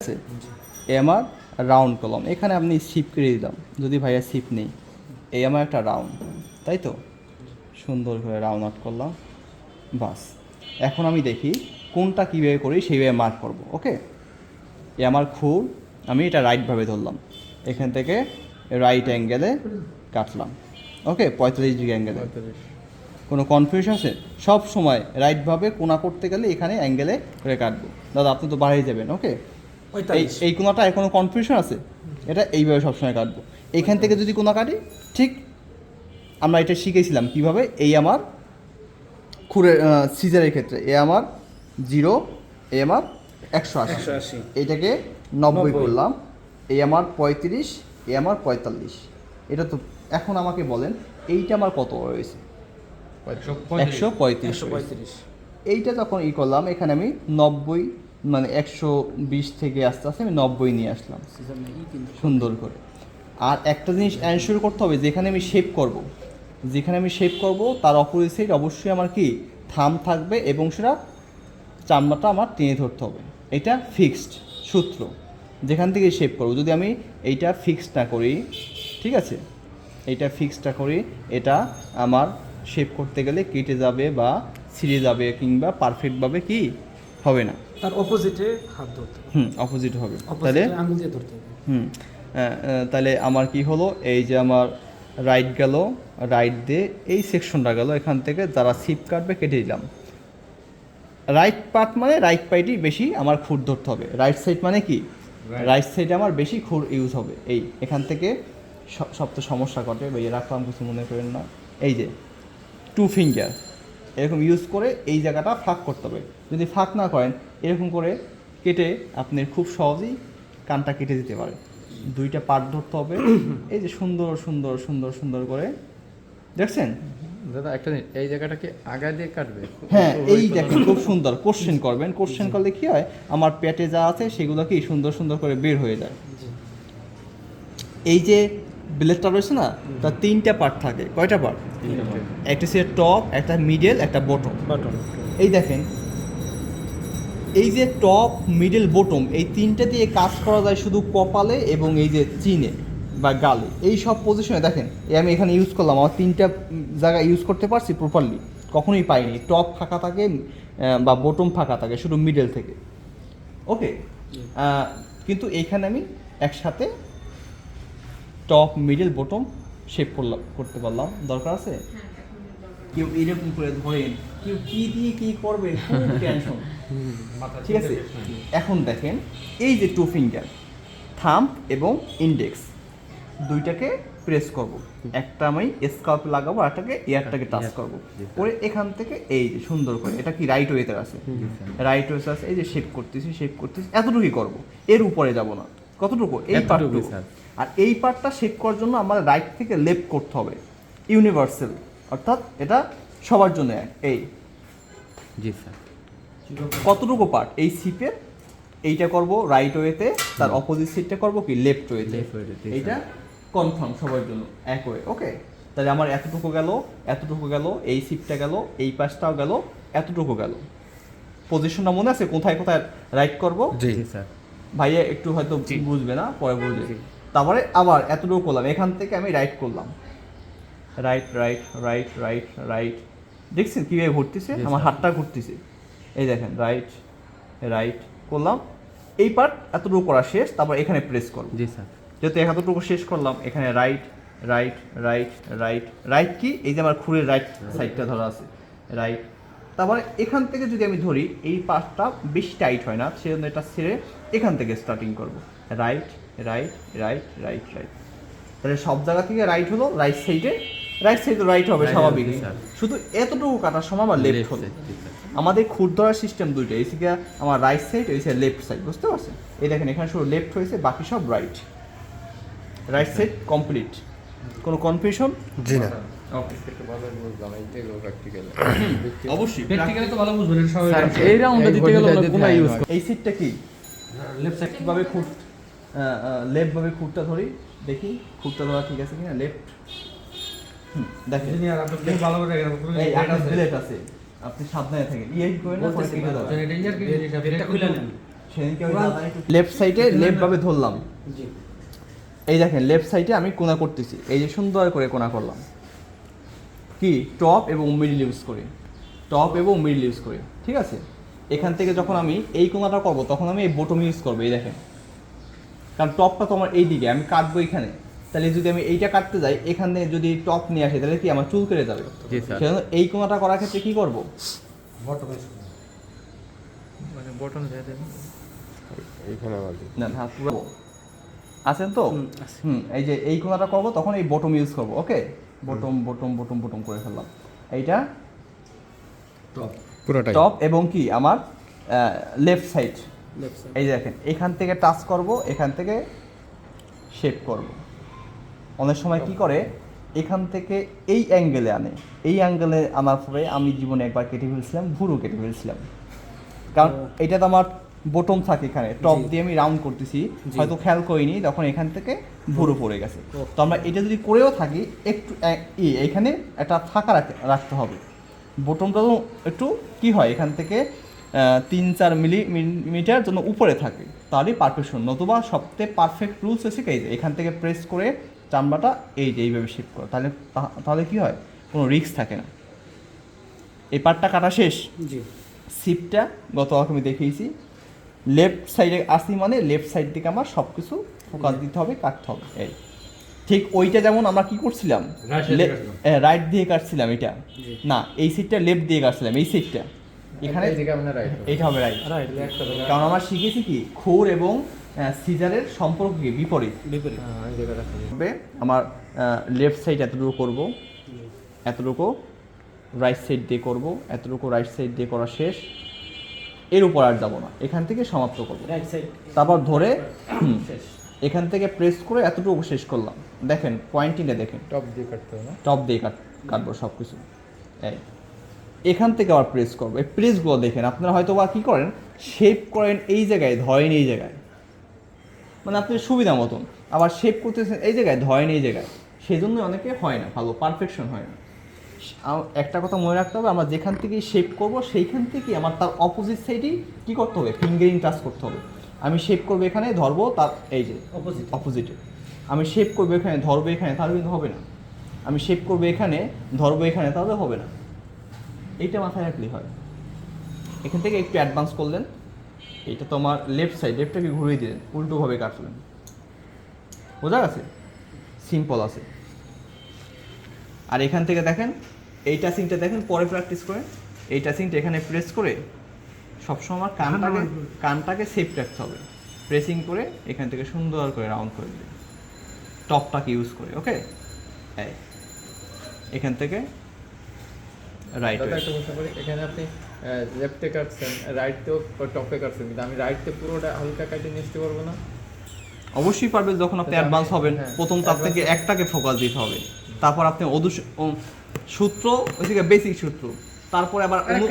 আছে। এ আমার রাউন্ড কলম এখানে আপনি শিপ করে দিলাম যদি ভাইয়া শিপ নেই। এই আমার একটা রাউন্ড তাই তো? সুন্দর করে রাউন্ড আউট করলাম। বাস। এখন আমি দেখি কোনটা কীভাবে করি সেইভাবে মার্ক করব ওকে এ আমার খুর আমি এটা রাইটভাবে ধরলাম। এখান থেকে রাইট অ্যাঙ্গেলে কাটলাম ওকে পঁয়তাল্লিশ ডিগ্রি অ্যাঙ্গেলে কোনো কনফিউশন আছে? সব সময় রাইটভাবে কোনা করতে গেলে এখানে অ্যাঙ্গেলে করে কাটবো। দাদা আপনি তো বাড়িয়ে যাবেন ওকে এই এই কোনাটা কোনো কনফিউশন আছে। এটা এইভাবে সবসময় কাটবো। এখান থেকে যদি কোনা কাটি ঠিক আমরা এটা শিখেছিলাম কীভাবে? এই আমার খুরের সিজারের ক্ষেত্রে। এ আমার জিরো এ আমার একশো আশি। এটাকে নব্বই। করলাম। এই আমার পঁয়ত্রিশ এ আমার পঁয়তাল্লিশ। এটা তো এখন আমাকে বলেন এইটা আমার কত রয়েছে একশো পঁয়ত্রিশ। একশো পঁয়ত্রিশ। এইটা যখন ই করলাম এখানে আমি নব্বই মানে একশো বিশ থেকে আস্তে আস্তে আমি নব্বই নিয়ে আসলাম। সুন্দর করে। আর একটা জিনিস অ্যানশিওর করতে হবে যেখানে আমি শেপ করব। যেখানে আমি শেপ করব তার অপোজিট সাইড অবশ্যই আমার কি? থাম থাকবে এবং সেটা চামড়াটা আমার টেনে ধরতে হবে। এটা ফিক্সড সূত্র। যেখান থেকে শেপ করব। যদি আমি এইটা ফিক্সড না করি ঠিক আছে? এইটা ফিক্সডটা করি এটা আমার শেপ করতে গেলে কেটে যাবে বা ছিঁড়ে যাবে কিংবা পারফেক্টভাবে কি? হবে না। তার অপোজিটে হাত ধরতে হুম অপোজিট হবে। তাহলে আঙুল দিয়ে ধরতে হবে। হুম তাহলে আমার কি হলো? এই যে আমার রাইট গেল রাইট দিয়ে এই সেকশনটা গেল এখান থেকে যারা সিপ কাটবে কেটে দিলাম। রাইট পার্ট মানে রাইট পাইটই বেশি আমার খুঁড় ধরতে হবে। রাইট সাইড মানে কি? রাইট সাইডে আমার বেশি খুর ইউজ হবে। এই এখান থেকে সব তো সমস্যা ঘটে রাখলাম কিছু মনে করেন না। এই যে টু ফিঙ্গার এরকম ইউজ করে এই জায়গাটা ফাঁক করতে হবে। যদি ফাঁক না করেন এরকম করে কেটে আপনি খুব সহজেই কানটা কেটে দিতে পারে দুইটা পার্ট ধরতে হবে। এই যে সুন্দর সুন্দর সুন্দর সুন্দর করে। দেখছেন? দাদা একটা এই জায়গাটাকে আগা দিয়ে কাটবে? হ্যাঁ এই দেখেন খুব সুন্দর। কোশ্চেন করবেন। কোশ্চেন করলে কি হয়? আমার পেটে যা আছে সেগুলো কি সুন্দর সুন্দর করে বের হয়ে যায়। এই যে ব্লেডটা রয়েছে না তার তিনটা পার্ট থাকে। কয়টা পার্ট একটা সে টপ একটা মিডল একটা বটম এই দেখেন এই যে টপ মিডল বটম এই তিনটে দিয়ে কাজ করা যায় শুধু কপালে এবং এই যে চিনে বা গালে। এই সব পজিশনে দেখেন এই আমি এখানে ইউজ করলাম আমার তিনটা জায়গা ইউজ করতে পারছি প্রপারলি কখনোই পাইনি। টপ ফাঁকা থাকে বা বটম ফাঁকা থাকে শুধু মিডল থেকে। ওকে কিন্তু এইখানে আমি একসাথে টপ মিডল বটম শেপ করলাম করতে পারলাম। দরকার আছে? কেউ এরকম করে ধরেন কেউ কি দিয়ে কি করবে টেনশন ঠিক আছে? এখন দেখেন এই যে টু ফিঙ্গার থাম্প এবং ইন্ডেক্স দুইটাকে প্রেস করব। একটা আমি স্কাল্প লাগাবো আর একটাকে এয়ারটাকে টাচ করব। করে এখান থেকে এই যে সুন্দর করে এটা কি রাইট ওয়েতে আছে? রাইট ওয়েতে আছে এই যে শেপ করতেছি শেপ করতেছি এতটুকুই করব। এর উপরে যাব না। কতটুকু? এই পার্টটুকু স্যার। আর এই পার্টটা শেপ করার জন্য আমার রাইট থেকে লেফট করতে হবে। ইউনিভার্সাল অর্থাৎ এটা সবার জন্য এক এই। জি স্যার। কতটুকু পার্ট এই সিপের এইটা করব রাইট ওয়েতে তার অপোজিট সিটটা করব কি? লেফট ওয়েতে এইটা কনফার্ম সবার জন্য এক ওয়ে ওকে তাহলে আমার এতটুকু গেল এতটুকু গেল এই সিটটা গেল এই পাশটাও গেল এতটুকু গেল। পজিশনটা মনে আছে? কোথায় কোথায় রাইট করব? জি স্যার। ভাইয়া একটু হয়তো বুঝবে না পরে বুঝবে তারপরে আবার এতটুকু করলাম। এখান থেকে আমি রাইট করলাম। Right right right right right দেখছেন কীভাবে ঘুরতেছে? আমার হাতটা ঘুরতেছে। এই দেখেন রাইট রাইট করলাম। এই পার্ট এতটুকু করা শেষ তারপর এখানে প্রেস করলাম। জি স্যার যেহেতু এতটুকু শেষ করলাম এখানে right right right right right কি? এই যে আমার খুঁড়ের রাইট সাইডটা ধরা আছে। রাইট তারপরে এখান থেকে যদি আমি ধরি এই পার্টটা বেশি টাইট হয় না সেজন্য এটা ছেড়ে এখান থেকে স্টার্টিং করব। Right right right right right তাহলে সব জায়গা থেকে রাইট হলো রাইট সাইডে রাইট সাইডে রাইট হবে স্বাভাবিক শুধু এতটুকু কাটার সময় আমার লেফট হলো। স্যার। আমাদের খুদ ধরার সিস্টেম দুইটা এই থেকে আমার রাইট সাইড এই সাইড লেফট সাইড বুঝতে পারছেন? এই দেখেন এখানে শুধু লেফট হয়েছে বাকি সব রাইট রাইট সাইড কমপ্লিট কোনো কনফিউশন জি না। ওকে অবশ্যই। অবশ্যই প্র্যাকটিক্যালি তো ভালো বুঝবেন এটা সবাই স্যার এই রাউন্ডে দিতে গেলে আমরা ইউজ এই সিটটা কি? লেফট সাইড কীভাবে খুঁট লেফট ভাবে খুঁটটা ধরি দেখি খুঁটটা ধরা ঠিক আছে কিনা? লেফট দেখেন। ভালো করে প্লেট আছে। আপনি সাবধানে থাকেন। ইয়ে করেন না লেফট সাইডে লেফট ভাবে ধরলাম। এই দেখেন লেফট সাইডে আমি কোনা করতেছি। এই যে সুন্দর করে কোনা করলাম। কি? টপ এবং মিডল ইউজ করি। টপ এবং মিডল ইউজ করি। ঠিক আছে? এখান থেকে যখন আমি এই কোনাটা করব তখন আমি এই বোটম ইউজ করব এই দেখেন। কারণ টপটা তো আমার এই দিকে আমি কাটবো এখানে। তাহলে যদি আমি এইটা কাটতে যাই এখানে যদি টপ নিয়ে আসি তাহলে কি আমার চুল কেটে যাবে? সেজন্য এই কোনাটা করার ক্ষেত্রে কি করব? বটম মানে আছেন তো? হুম, এই যে এই কোনাটা করব তখন এই বটম ইউজ করব okay? Bottom bottom bottom bottom করে ফেললাম। এইটা টপ পুরোটাই। টপ এবং কি? আমার লেফট সাইড এই যে দেখেন এখান থেকে টাচ করব এখান থেকে শেপ করব। অনেক সময় কি করে এখান থেকে এই অ্যাঙ্গেলে আনে। এই অ্যাঙ্গেলে আনার পরে আমি জীবনে একবার কেটে ফেলছিলাম ভুরু কেটে ফেলছিলাম। কারণ এটা তো আমার বটম থাকে এখানে টপ দিয়ে আমি রাউন্ড করতেছি। হয়তো খেয়াল করিনি তখন এখান থেকে ভুরু পড়ে গেছে। তো আমরা এটা যদি করেও থাকি একটু এখানে একটা ফাঁকা রাখ- রাখতে হবে। বটমটা তো একটু কি হয় এখান থেকে তিন চার মিলি মিটার জন্য উপরে থাকে। তাহলেই পারফেকশন নতুবা সবথেকে পারফেক্ট রুলস হচ্ছে কি? এই যে এখান থেকে প্রেস করে চামড়াটা এই যে এইভাবে শেপ করো। তাহলে তা- তাহলে কী হয়? কোনো রিস্ক থাকে না। এই পার্টটা কাটা শেষ। জি। সিপটা গত আমি দেখিয়েছি। লেফট সাইডে আসি মানে লেফট সাইড থেকে আমার সব কিছু ফোকাস দিতে হবে কাটতে হবে। এই। ঠিক ওইটা যেমন আমরা কি করছিলাম। রাইট দিয়ে কাটছিলাম এটা। না এই সিটটা লেফট দিয়ে কাটছিলাম এই সিটটা এখানে এইটা হবে রাইট রাইট একটা কারণ আমরা শিখেছি কি? খুর এবং সিজারের সম্পর্ক কি বিপরীত। বিপরীত। হ্যাঁ আমার লেফট সাইড এতটুকু করব। এতটুকু রাইট সাইড দিয়ে করব। এতটুকু রাইট সাইড দিয়ে করা শেষ। এর উপর আর যাব না। এখান থেকে সমাপ্ত করব। রাইট সাইড তারপর ধরে শেষ। এখান থেকে প্রেস করে এতটুকু শেষ করলাম। দেখেন পয়েন্টিংটা দেখেন। টপ দিয়ে কাটতে হবে টপ দিয়ে কাট কাটবো সব কিছু এই। এখান থেকে আবার প্রেস করব। এই প্রেসগুলো দেখেন আপনারা হয়তো বা কী করেন শেপ করেন এই জায়গায় ধরেন এই জায়গায়। মানে আপনি সুবিধা মতন। আবার শেপ করতেছেন এই জায়গায় ধরেন এই জায়গায়। সেই জন্য অনেকে হয় না ভালো পারফেকশন হয় না। একটা কথা মনে রাখতে হবে আমরা যেখান থেকে শেপ করব সেইখান থেকে আমার তার অপোজিট সাইডেই কী করতে হবে? ফিঙ্গারিং টাচ করতে হবে। আমি শেপ করব এখানে ধরবো তার এই যে অপোজিট অপোজিটে আমি শেপ করব এখানে ধরবো এখানে তাহলে কিন্তু হবে না। আমি শেপ করব এখানে ধরবো এখানে তাহলে হবে না। এইটা মাথায় রাখলেই হয়। এখান থেকে একটু অ্যাডভান্স করলেন। এইটা তোমার লেফট সাইড লেফটটাকে ঘুরিয়ে দিলেন উল্টোভাবে কাটলেন। বোঝা গেছে? সিম্পল আছে। আর এখান থেকে দেখেন এই টাচিংটা দেখেন পরে প্র্যাকটিস করেন। এই টাচিংটা এখানে প্রেস করে সবসময় আমার কানটাকে কানটাকে সেফ রাখতে হবে। প্রেসিং করে এখান থেকে সুন্দর করে রাউন্ড করে দিবে টপটাকে ইউজ করে ওকে এখান থেকে রাইট দাদা একটা কথা বলি এখানে আপনি লেফটে কাটছেন রাইটতেও টপে কাটছেন কিন্তু আমি রাইটতে পুরোটা হালকা কাটিয়ে নিয়ে আসতে পারব না? অবশ্যই পারবে যখন আপনি অ্যাডভান্স হবেন। হ্যাঁ, প্রথম তার থেকে একটাকে ফোকাস দিতে হবে। তারপর আপনি অদু সূত্র ওই থেকে বেসিক সূত্র। তারপর আবার অনু-